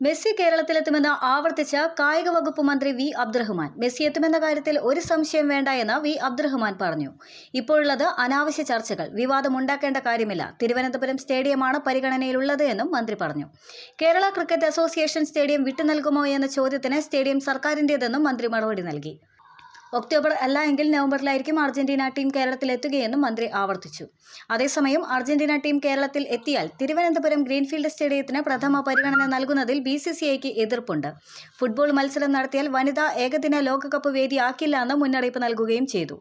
Messi കേരളത്തിലെത്തുമെന്ന് ആവർത്തിച്ച കായിക വകുപ്പ് മന്ത്രി വി അബ്ദുറഹ്മാൻ. മെസ്സി എത്തുമെന്ന കാര്യത്തിൽ ഒരു സംശയം വേണ്ട എന്ന് വി അബ്ദുറഹ്മാൻ പറഞ്ഞു. ഇപ്പോഴുള്ളത് അനാവശ്യ ചർച്ചകൾ. വിവാദമുണ്ടാക്കേണ്ട കാര്യമില്ല. തിരുവനന്തപുരം സ്റ്റേഡിയമാണ് പരിഗണനയിലുള്ളത് എന്നും മന്ത്രി പറഞ്ഞു. കേരള ക്രിക്കറ്റ് അസോസിയേഷൻ സ്റ്റേഡിയം വിട്ടു നൽകുമോ എന്ന ചോദ്യത്തിന് സ്റ്റേഡിയം സർക്കാരിന്റേതെന്നും മന്ത്രി മറുപടി നൽകി. ഒക്ടോബർ അല്ല എങ്കിൽ നവംബറിലായിരിക്കും അർജന്റീന ടീം കേരളത്തിലെത്തുകയെന്നും മന്ത്രി ആവർത്തിച്ചു. അതേസമയം അർജന്റീന ടീം കേരളത്തിൽ എത്തിയാൽ തിരുവനന്തപുരം ഗ്രീൻഫീൽഡ് സ്റ്റേഡിയത്തിന് പ്രഥമ പരിഗണന നൽകുന്നതിൽ ബി സി സി ഐക്ക് എതിർപ്പുണ്ട്. ഫുട്ബോൾ മത്സരം നടത്തിയാൽ വനിതാ ഏകദിന ലോകകപ്പ് വേദിയാക്കില്ല എന്ന് മുന്നറിയിപ്പ് നൽകുകയും ചെയ്തു.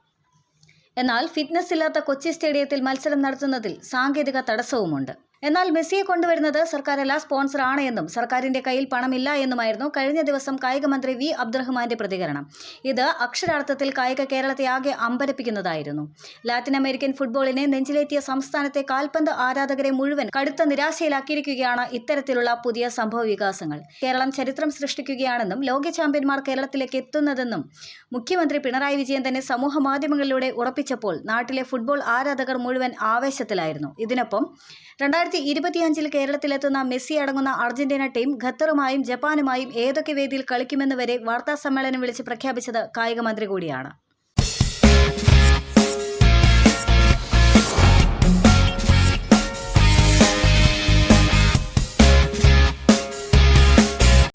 എന്നാൽ ഫിറ്റ്നസ് ഇല്ലാത്ത കൊച്ചി സ്റ്റേഡിയത്തിൽ മത്സരം നടത്തുന്നതിൽ സാങ്കേതിക തടസ്സവുമുണ്ട്. എന്നാൽ മെസ്സിയെ കൊണ്ടുവരുന്നത് സർക്കാരല്ല സ്പോൺസർ ആണ് എന്നും സർക്കാരിന്റെ കയ്യിൽ പണമില്ല എന്നുമായിരുന്നു കഴിഞ്ഞ ദിവസം കായിക മന്ത്രി വി. അബ്ദുറഹ്മാന്റെ പ്രതികരണം. ഇത് അക്ഷരാർത്ഥത്തിൽ കായിക കേരളത്തെ ആകെ അമ്പരപ്പിക്കുന്നതായിരുന്നു. ലാറ്റിൻ അമേരിക്കൻ ഫുട്ബോളിനെ നെഞ്ചിലേറ്റിയ സംസ്ഥാനത്തെ കാൽപന്ത് ആരാധകരെ മുഴുവൻ കടുത്ത നിരാശയിലാക്കിയിരിക്കുകയാണ് ഇത്തരത്തിലുള്ള പുതിയ സംഭവ വികാസങ്ങൾ. കേരളം ചരിത്രം സൃഷ്ടിക്കുകയാണെന്നും ലോക ചാമ്പ്യന്മാർ കേരളത്തിലേക്ക് എത്തുന്നതെന്നും മുഖ്യമന്ത്രി പിണറായി വിജയൻ തന്നെ സമൂഹ മാധ്യമങ്ങളിലൂടെ ഉറപ്പിച്ചപ്പോൾ നാട്ടിലെ ഫുട്ബോൾ ആരാധകർ മുഴുവൻ ആവേശത്തിലായിരുന്നു. ഇതിനൊപ്പം രണ്ടായിരത്തി ഇരുപത്തിയഞ്ചിൽ കേരളത്തിലെത്തുന്ന മെസ്സി അടങ്ങുന്ന അർജന്റീന ടീം ഖത്തറുമായും ജപ്പാനുമായും ഏതൊക്കെ വേദിയിൽ കളിക്കുമെന്ന് വരെ വാർത്താ സമ്മേളനം വിളിച്ച് പ്രഖ്യാപിച്ചത് കായിക മന്ത്രി കൂടിയാണ്.